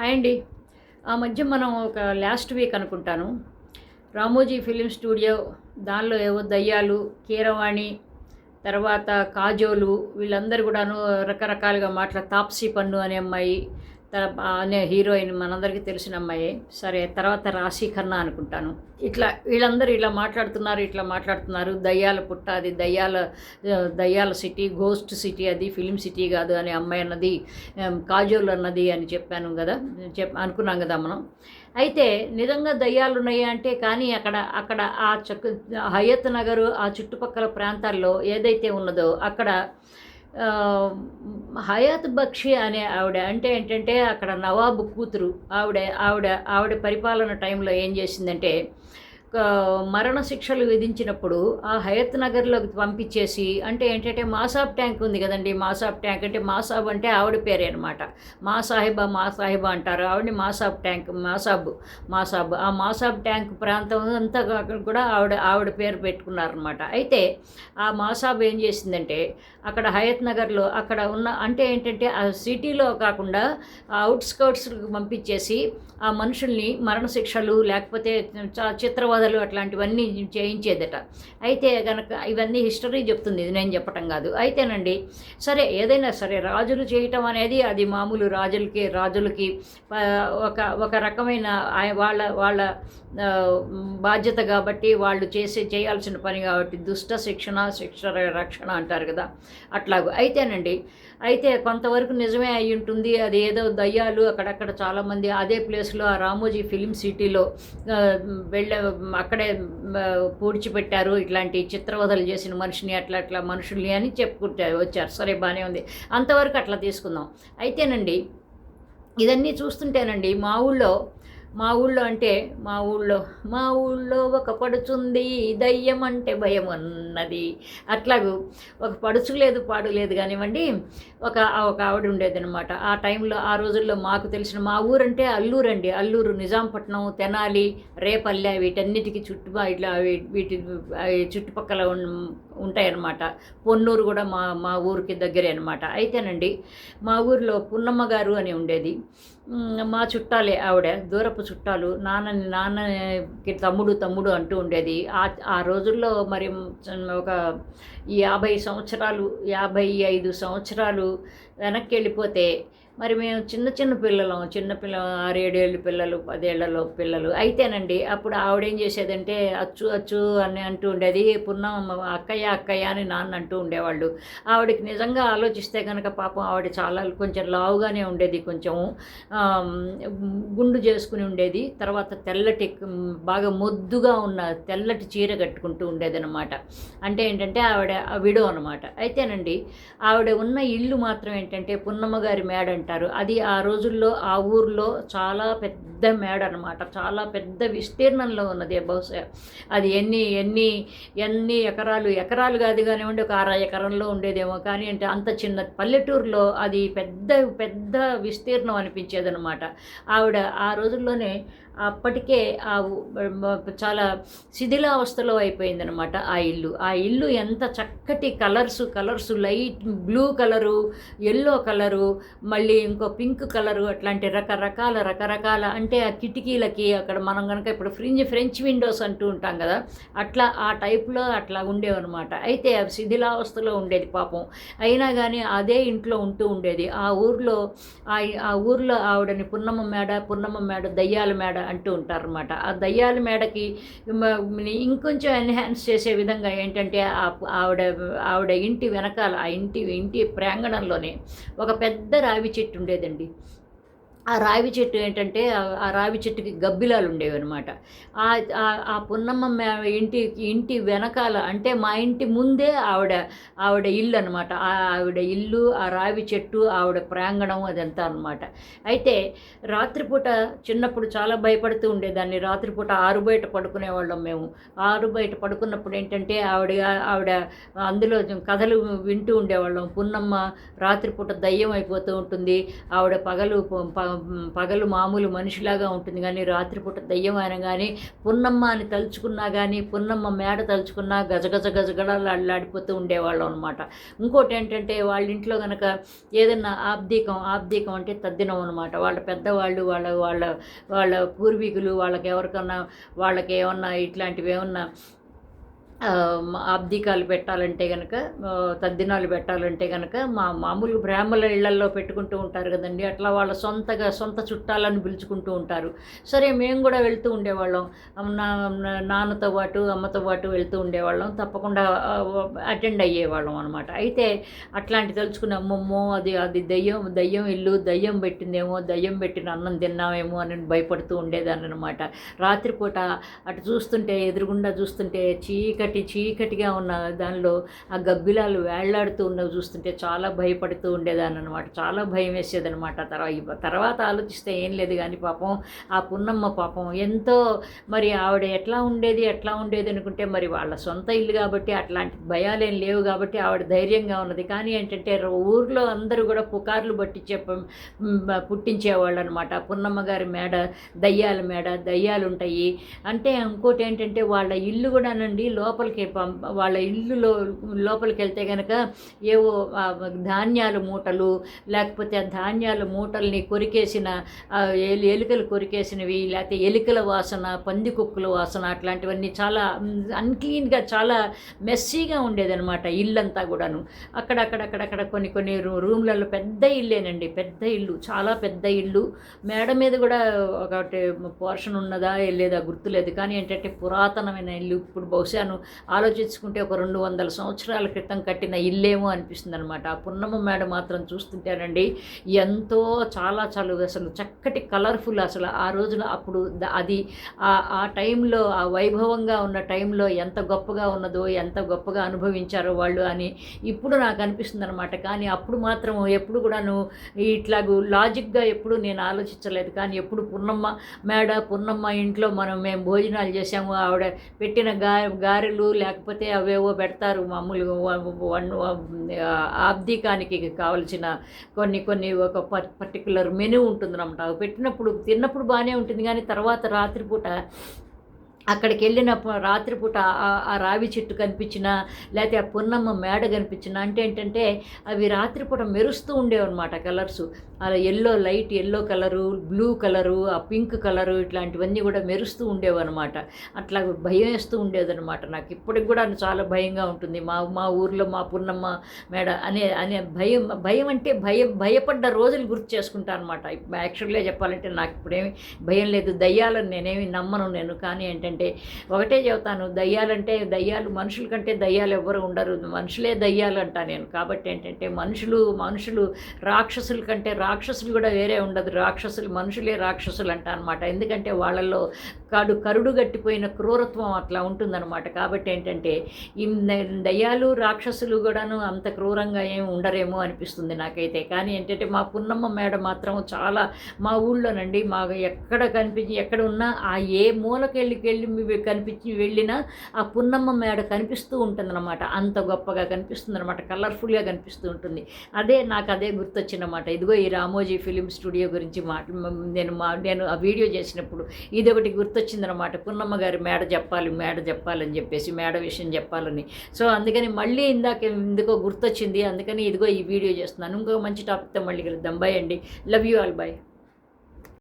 Hi అండి. ఆ మధ్య మనం ఒక లాస్ట్ వీక్ అనుకుంటాను. రామోజీ ఫిలిం స్టూడియో దానిలో ఏవో దయ్యాలు కీరవాణి తర్వాత కాజోలు వీళ్ళందరూ కూడాను రకరకాలుగా మాట్లా తాప్సీ పన్ను అనే అమ్మాయి తన అనే హీరోయిన్ మనందరికీ తెలిసిన అమ్మాయి. సరే తర్వాత రాశి అనుకుంటాను. ఇట్లా వీళ్ళందరూ ఇలా మాట్లాడుతున్నారు ఇట్లా మాట్లాడుతున్నారు. దయ్యాల పుట్ట అది దయ్యాల దయ్యాల సిటీ గోస్ట్ సిటీ అది ఫిలిం సిటీ కాదు అనే అమ్మాయి అన్నది కాజోల్ అన్నది అని చెప్పాను కదా చెప్ అనుకున్నాం కదా మనం. అయితే నిజంగా దయ్యాలు ఉన్నాయి అంటే కానీ అక్కడ అక్కడ ఆ చక్ హయత్ నగరు ఆ చుట్టుపక్కల ప్రాంతాల్లో ఏదైతే ఉన్నదో అక్కడ హయాత్ బక్షి అనే ఆవిడ అంటే ఏంటంటే అక్కడ నవాబు కూతురు ఆవిడ ఆవిడ ఆవిడ పరిపాలన టైంలో ఏం చేసిందంటే మరణశిక్షలు మరణ శిక్షలు విధించినప్పుడు ఆ హయత్ నగర్లోకి పంపించేసి అంటే ఏంటంటే మాసాబ్ ట్యాంక్ ఉంది కదండి మాసాబ్ ట్యాంక్ అంటే మాసాబ్ అంటే ఆవిడ పేరే అనమాట మా సాహిబా మా సాహిబా అంటారు ఆవిడని మాసాబ్ ట్యాంక్ మాసాబ్ మాసాబ్. ఆ మాసాబ్ ట్యాంక్ ప్రాంతం అంతా అక్కడ కూడా ఆవిడ ఆవిడ పేరు పెట్టుకున్నారనమాట అయితే ఆ మాసాబ్ ఏం చేసిందంటే అక్కడ హయత్ నగర్లో అక్కడ ఉన్న అంటే ఏంటంటే ఆ సిటీలో కాకుండా అవుట్స్కర్ట్స్కి పంపించేసి ఆ మనుషుల్ని మరణశిక్షలు లేకపోతే చ- గోదలు అట్లాంటివన్నీ చేయించేదట. అయితే కనుక ఇవన్నీ హిస్టరీ చెప్తుంది ఇది నేను చెప్పటం కాదు. అయితేనండి సరే ఏదైనా సరే రాజులు చేయటం అనేది అది మామూలు రాజులకి రాజులకి ఒక ఒక రకమైన వాళ్ళ వాళ్ళ బాధ్యత కాబట్టి వాళ్ళు చేసే చేయాల్సిన పని కాబట్టి దుష్ట శిక్షణ శిక్ష రక్షణ అంటారు కదా అట్లాగూ. అయితేనండి అయితే కొంతవరకు నిజమే అయి ఉంటుంది. అది ఏదో దయ్యాలు అక్కడక్కడ చాలామంది అదే ప్లేస్లో ఆ రామోజీ ఫిలిం సిటీలో వెళ్ళే అక్కడే పూడ్చిపెట్టారు. ఇట్లాంటి చిత్రవదలు చేసిన మనిషిని అట్లా అట్లా మనుషుల్ని అని చెప్పుకుంటారు వచ్చారు. సరే బాగానే ఉంది. అంతవరకు అట్లా తీసుకుందాం. అయితేనండి ఇదన్నీ చూస్తుంటేనండి మా ఊళ్ళో మా ఊళ్ళో అంటే మా ఊళ్ళో మా ఊళ్ళో ఒక పడుచుంది దయ్యం అంటే భయం అన్నది. అట్లాగూ ఒక పడుచు లేదు పాడు లేదు కానివ్వండి ఒక ఒక ఆవిడ ఉండేదన్నమాట. ఆ టైంలో ఆ రోజుల్లో మాకు తెలిసిన మా ఊరంటే అల్లూరు అండి అల్లూరు నిజాంపట్నం తెనాలి రేపల్లె వీటన్నిటికీ చుట్టూ ఇట్లా వీటి చుట్టుపక్కల ఉంటాయన్నమాట. పొన్నూరు కూడా మా మా ఊరికి దగ్గరే అనమాట అయితేనండి మా ఊరిలో పున్నమ్మ గారు అని ఉండేది. మా చుట్టాలే ఆవిడ దూరపు చుట్టాలు నాన్నని నాన్నకి తమ్ముడు తమ్ముడు అంటూ ఉండేది. ఆ ఆ రోజుల్లో మరి ఒక యాభై సంవత్సరాలు యాభై ఐదు సంవత్సరాలు వెనక్కి వెళ్ళిపోతే మరి మేము చిన్న చిన్న పిల్లలం చిన్న పిల్ల ఆరేడేళ్ళు పిల్లలు పదేళ్ళలో పిల్లలు. అయితేనండి అప్పుడు ఆవిడ ఏం చేసేదంటే అచ్చు అచ్చు అని అంటూ ఉండేది. పున్నమ్మ అక్కయ్య అక్కయ్య అని నాన్న అంటూ ఉండేవాళ్ళు. ఆవిడకి నిజంగా ఆలోచిస్తే కనుక పాపం ఆవిడ చాలా కొంచెం లావుగానే ఉండేది కొంచెం గుండు చేసుకుని ఉండేది. తర్వాత తెల్లటి బాగా మొద్దుగా ఉన్న తెల్లటి చీర కట్టుకుంటూ ఉండేదన్నమాట. అంటే ఏంటంటే ఆవిడ విడో అనమాట అయితేనండి ఆవిడ ఉన్న ఇల్లు మాత్రం ఏంటంటే పున్నమ్మ గారి మేడ అంటారు అది ఆ రోజుల్లో ఆ ఊర్లో చాలా పెద్ద మేడ అనమాట చాలా పెద్ద విస్తీర్ణంలో ఉన్నది బహుశా. అది ఎన్ని ఎన్ని ఎన్ని ఎకరాలు ఎకరాలు కాదు కానివ్వండి ఒక అర ఎకరంలో ఉండేదేమో కానీ అంటే అంత చిన్న పల్లెటూరులో అది పెద్ద పెద్ద విస్తీర్ణం అనిపించేది అనమాట ఆవిడ ఆ రోజుల్లోనే అప్పటికే ఆ చాలా శిథిలావస్థలో అయిపోయిందనమాట ఆ ఇల్లు. ఆ ఇల్లు ఎంత చక్కటి colours colours light blue colour yellow colour మళ్ళీ ఇంకో పింక్ కలరు అట్లాంటి రకరకాల రకరకాల అంటే ఆ కిటికీలకి అక్కడ మనం కనుక ఇప్పుడు ఫ్రింజ్ ఫ్రెంచ్ విండోస్ అంటూ ఉంటాం కదా అట్లా ఆ టైప్లో అట్లా ఉండేవన్నమాట. అయితే అవి శిథిలావస్థలో ఉండేది పాపం. అయినా కానీ అదే ఇంట్లో ఉంటూ ఉండేది. ఆ ఊర్లో ఆ ఆ ఊర్లో ఆవిడని పున్నమ్మ మేడ పున్నమ్మ మేడ దయ్యాల మేడ అంటూ ఉంటారనమాట ఆ దయ్యాల మేడకి ఇంకొంచెం ఎన్హాన్స్ చేసే విధంగా ఏంటంటే ఆ- ఆవిడ ఆవిడ ఇంటి వెనకాల ఆ ఇంటి ఇంటి ప్రాంగణంలోనే ఒక పెద్ద రావి చెట్టు ఉండేదండి. ఆ రావి చెట్టు ఏంటంటే ఆ- రావి చెట్టుకి గబ్బిలాలు ఉండేవి అనమాట ఆ పున్నమ్మ ఇంటి ఇంటి వెనకాల అంటే మా ఇంటి ముందే ఆవిడ ఆవిడ ఇల్లు అనమాట ఆవిడ ఇల్లు ఆ రావి చెట్టు ఆవిడ ప్రాంగణం అదంతా అనమాట అయితే రాత్రిపూట చిన్నప్పుడు చాలా భయపడుతూ ఉండేదాన్ని. రాత్రిపూట ఆరు బయట పడుకునేవాళ్ళం మేము. ఆరు బయట పడుకున్నప్పుడు ఏంటంటే ఆవిడ ఆవిడ అందులో కథలు వింటూ ఉండేవాళ్ళం. పున్నమ్మ రాత్రిపూట దయ్యం అయిపోతూ ఉంటుంది. ఆవిడ పగలు ప- పగలు మామూలు మనిషిలాగా ఉంటుంది కానీ రాత్రిపూట దయ్యం కానీ పున్నమ్మ అని తలుచుకున్నా కానీ పున్నమ్మ మేడ తలుచుకున్నా గజగజ గజగడలాడిపోతూ ఉండేవాళ్ళం అనమాట ఇంకోటి ఏంటంటే వాళ్ళ ఇంట్లో కనుక ఏదన్నా ఆబ్దీకం ఆబ్దీకం అంటే తద్దినం అనమాట వాళ్ళ పెద్దవాళ్ళు వాళ్ళ వాళ్ళ వాళ్ళ పూర్వీకులు వాళ్ళకి ఎవరికన్నా వాళ్ళకి ఏమన్నా ఇట్లాంటివి ఏమన్నా అబ్దికాలు పెట్టాలంటే కనుక తద్దినాలు పెట్టాలంటే కనుక మా మామూలు బ్రాహ్మణుల ఇళ్ళల్లో పెట్టుకుంటూ ఉంటారు కదండి. అట్లా వాళ్ళ సొంతగా సొంత చుట్టాలను పిలుచుకుంటూ ఉంటారు. సరే మేము కూడా వెళ్తూ ఉండేవాళ్ళం. నా నాన్నతో పాటు అమ్మతో పాటు వెళ్తూ ఉండేవాళ్ళం. తప్పకుండా అటెండ్ అయ్యేవాళ్ళం అనమాట అయితే అట్లాంటి తలుచుకుని అమ్మమ్మో అది అది దయ్యం దయ్యం ఇల్లు దయ్యం పెట్టిందేమో దయ్యం పెట్టిన అన్నం తిన్నామేమో అని భయపడుతూ ఉండేదాన్ని అనమాట రాత్రిపూట అటు చూస్తుంటే ఎదురుగుండా చూస్తుంటే చీకటి చీకటిగా ఉన్న దానిలో ఆ గబ్బిలాలు వేళ్ళాడుతూ ఉన్నవి చూస్తుంటే చాలా భయపడుతూ ఉండేదాన్ని అనమాట చాలా భయం వేసేదనమాట తర్వాత తర్వాత ఆలోచిస్తే ఏం లేదు కానీ పాపం ఆ పున్నమ్మ పాపం ఎంతో మరి ఆవిడ ఎట్లా ఉండేది ఎట్లా ఉండేది అనుకుంటే మరి వాళ్ళ సొంత ఇల్లు కాబట్టి అట్లాంటి భయాలేం లేవు కాబట్టి ఆవిడ ధైర్యంగా ఉన్నది. కానీ ఏంటంటే ఊర్లో అందరూ కూడా పుకార్లు పట్టించే పుట్టించేవాళ్ళు అనమాట పున్నమ్మ గారి మేడ దయ్యాల మేడ దయ్యాలు ఉంటాయి అంటే ఇంకోటి ఏంటంటే వాళ్ళ ఇల్లు కూడానండి లోపలికి పంప వాళ్ళ ఇల్లులో లోపలికి వెళ్తే కనుక ఏవో ధాన్యాలు ధాన్యాల మూటలు లేకపోతే ఆ ధాన్యాల మూటల్ని కొరికేసిన ఎలుకలు కొరికేసినవి లేకపోతే ఎలుకల వాసన పంది కుక్కల వాసన అట్లాంటివన్నీ చాలా అన్క్లీన్గా చాలా మెస్సీగా ఉండేదన్నమాట ఇల్లంతా కూడాను. అక్కడక్కడక్కడక్కడ కొన్ని కొన్ని రూ- రూమ్లలో పెద్ద ఇల్లేనండి. పెద్ద ఇల్లు చాలా పెద్ద ఇల్లు. మేడ మీద కూడా ఒకటి పోర్షన్ ఉన్నదా లేదా గుర్తులేదు. కానీ ఏంటంటే పురాతనమైన ఇల్లు. ఇప్పుడు బహుశాను ఆలోచించుకుంటే ఒక రెండు వందల సంవత్సరాల క్రితం కట్టిన ఇల్లేమో అనిపిస్తుంది అనమాట ఆ పున్నమ్మ మేడ మాత్రం చూస్తుంటేనండి ఎంతో చాలా చాలా అసలు చక్కటి కలర్ఫుల్ అసలు ఆ రోజున అప్పుడు అది ఆ ఆ టైంలో ఆ వైభవంగా ఉన్న టైంలో ఎంత గొప్పగా ఉన్నదో ఎంత గొప్పగా అనుభవించారో వాళ్ళు అని ఇప్పుడు నాకు అనిపిస్తుంది అనమాట కానీ అప్పుడు మాత్రం ఎప్పుడు కూడాను ఇట్లాగూ లాజిక్గా ఎప్పుడు నేను ఆలోచించలేదు. కానీ ఎప్పుడు పున్నమ్మ మేడ పున్నమ్మ ఇంట్లో మనం మేము భోజనాలు చేసాము ఆవిడ పెట్టిన గా గారెలు లేకపోతే అవేవో పెడతారు మామూలుగా వన్ ఆబ్దికానికి కావలసిన కొన్ని కొన్ని ఒక పర్టికులర్ మెనూ ఉంటుందన్నమాట. అవి పెట్టినప్పుడు తిన్నప్పుడు బాగానే ఉంటుంది కానీ తర్వాత రాత్రిపూట అక్కడికి వెళ్ళినప్పుడు రాత్రిపూట ఆ- రావి చెట్టు కనిపించినా లేకపోతే ఆ పున్నమ్మ మేడ కనిపించినా అంటే ఏంటంటే అవి రాత్రిపూట మెరుస్తూ ఉండేవన్నమాట కలర్స్. అలా yellow light yellow colour blue colour ఆ పింక్ కలరు ఇట్లాంటివన్నీ కూడా మెరుస్తూ ఉండేవన్నమాట. అట్లా భయం వేస్తూ ఉండేదన్నమాట. నాకు ఇప్పటికి కూడా చాలా భయంగా ఉంటుంది. మా మా ఊర్లో మా పున్నమ్మ మేడ అనే అనే భయం భయం అంటే భయం భయపడ్డ రోజులు గుర్తు చేసుకుంటాను అనమాట యాక్చువల్గా చెప్పాలంటే నాకు ఇప్పుడేమి భయం లేదు. దయ్యాలను నేనేమి నమ్మను నేను. కానీ ఏంటంటే ఒకటే చెబుతాను దయ్యాలంటే దయ్యాలు మనుషుల కంటే దయ్యాలు ఎవ్వరు ఉండరు. మనుషులే దయ్యాలు అంటా నేను. కాబట్టి ఏంటంటే మనుషులు మనుషులు రాక్షసుల కంటే రాక్షసులు కూడా వేరే ఉండదు. రాక్షసులు మనుషులే రాక్షసులు అంట అనమాట ఎందుకంటే వాళ్ళల్లో కాడు కరుడు గట్టిపోయిన క్రూరత్వం అట్లా ఉంటుందన్నమాట. కాబట్టి ఏంటంటే ఈ దయ్యాలు రాక్షసులు కూడాను అంత క్రూరంగా ఏమి ఉండరేమో అనిపిస్తుంది నాకైతే. కానీ ఏంటంటే మా పున్నమ్మ మేడ మాత్రం చాలా మా ఊళ్ళోనండి మా ఎక్కడ కనిపించి ఎక్కడ ఉన్నా ఆ ఏ మూలకెళ్ళికి వెళ్ళి కనిపించి వెళ్ళినా ఆ పున్నమ్మ మేడ కనిపిస్తూ ఉంటుందన్నమాట. అంత గొప్పగా కనిపిస్తుంది అనమాట కలర్ఫుల్గా కనిపిస్తూ ఉంటుంది. అదే నాకు అదే గుర్తొచ్చిందన్నమాట. ఇదిగో ఈ రామోజీ ఫిలిం స్టూడియో గురించి మాట నేను మా నేను ఆ వీడియో చేసినప్పుడు ఇది ఒకటి గుర్తొచ్చిందనమాట పున్నమ్మ గారి మేడ చెప్పాలి మేడ చెప్పాలని చెప్పేసి మేడ విషయం చెప్పాలని సో అందుకని మళ్ళీ ఇందాక ఎందుకో గుర్తొచ్చింది అందుకని ఇదిగో ఈ వీడియో చేస్తున్నాను. ఇంకో మంచి టాపిక్తో మళ్ళీ కలుద్దాం. బై అండి. Love you all. బై.